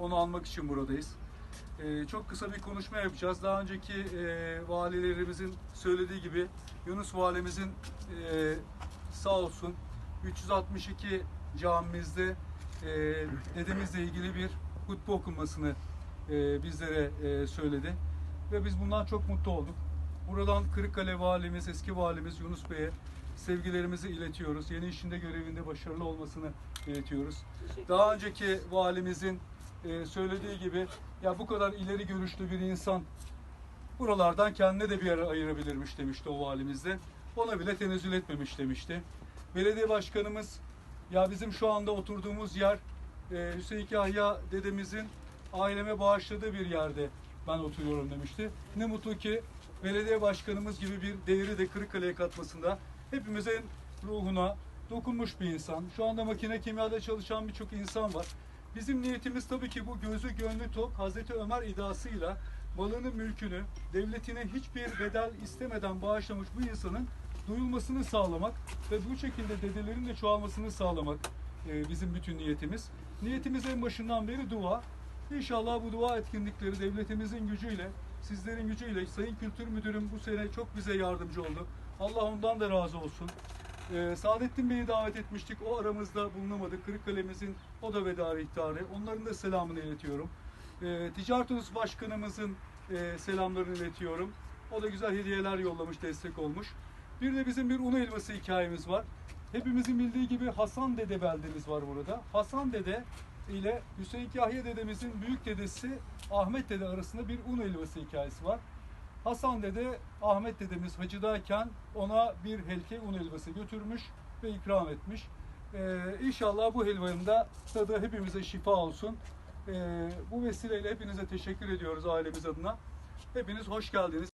Onu almak için buradayız. Ee, çok kısa bir konuşma yapacağız. Daha önceki e, valilerimizin söylediği gibi Yunus valimizin e, sağ olsun 362 camimizde e, dedemizle ilgili bir hutbe okunmasını e, bizlere e, söyledi. Ve biz bundan çok mutlu olduk. Buradan Kırıkkale valimiz, eski valimiz Yunus Bey'e sevgilerimizi iletiyoruz. Yeni işinde görevinde başarılı olmasını iletiyoruz. Daha önceki valimizin e, söylediği gibi ya bu kadar ileri görüşlü bir insan buralardan kendine de bir yer ayırabilirmiş demişti o valimiz de. Ona bile tenezzül etmemiş demişti. Belediye başkanımız ya bizim şu anda oturduğumuz yer e, Hüseyin Kahya dedemizin aileme bağışladığı bir yerde ben oturuyorum demişti. Ne mutlu ki belediye başkanımız gibi bir değeri de Kırıkkale'ye katmasında hepimizin ruhuna dokunmuş bir insan. Şu anda makine kimyada çalışan birçok insan var. Bizim niyetimiz tabii ki bu gözü gönlü tok Hazreti Ömer iddiasıyla malını mülkünü devletine hiçbir bedel istemeden bağışlamış bu insanın duyulmasını sağlamak ve bu şekilde dedelerin de çoğalmasını sağlamak e, bizim bütün niyetimiz. Niyetimiz en başından beri dua. İnşallah bu dua etkinlikleri devletimizin gücüyle, sizlerin gücüyle, Sayın Kültür Müdürüm bu sene çok bize yardımcı oldu. Allah ondan da razı olsun. Ee, Saadettin Bey'i davet etmiştik. O aramızda bulunamadı. Kırıkkale'mizin o da veda ihtarı. Onların da selamını iletiyorum. Ee, Ticaret Odası Başkanımızın e, selamlarını iletiyorum. O da güzel hediyeler yollamış, destek olmuş. Bir de bizim bir un elması hikayemiz var. Hepimizin bildiği gibi Hasan Dede beldemiz var burada. Hasan Dede ile Hüseyin Kahya dedemizin büyük dedesi Ahmet Dede arasında bir un helvası hikayesi var. Hasan Dede Ahmet dedemiz hacıdayken ona bir helke un helvası götürmüş ve ikram etmiş. Ee, inşallah bu helvanın da tadı hepimize şifa olsun. Ee, bu vesileyle hepinize teşekkür ediyoruz ailemiz adına. Hepiniz hoş geldiniz.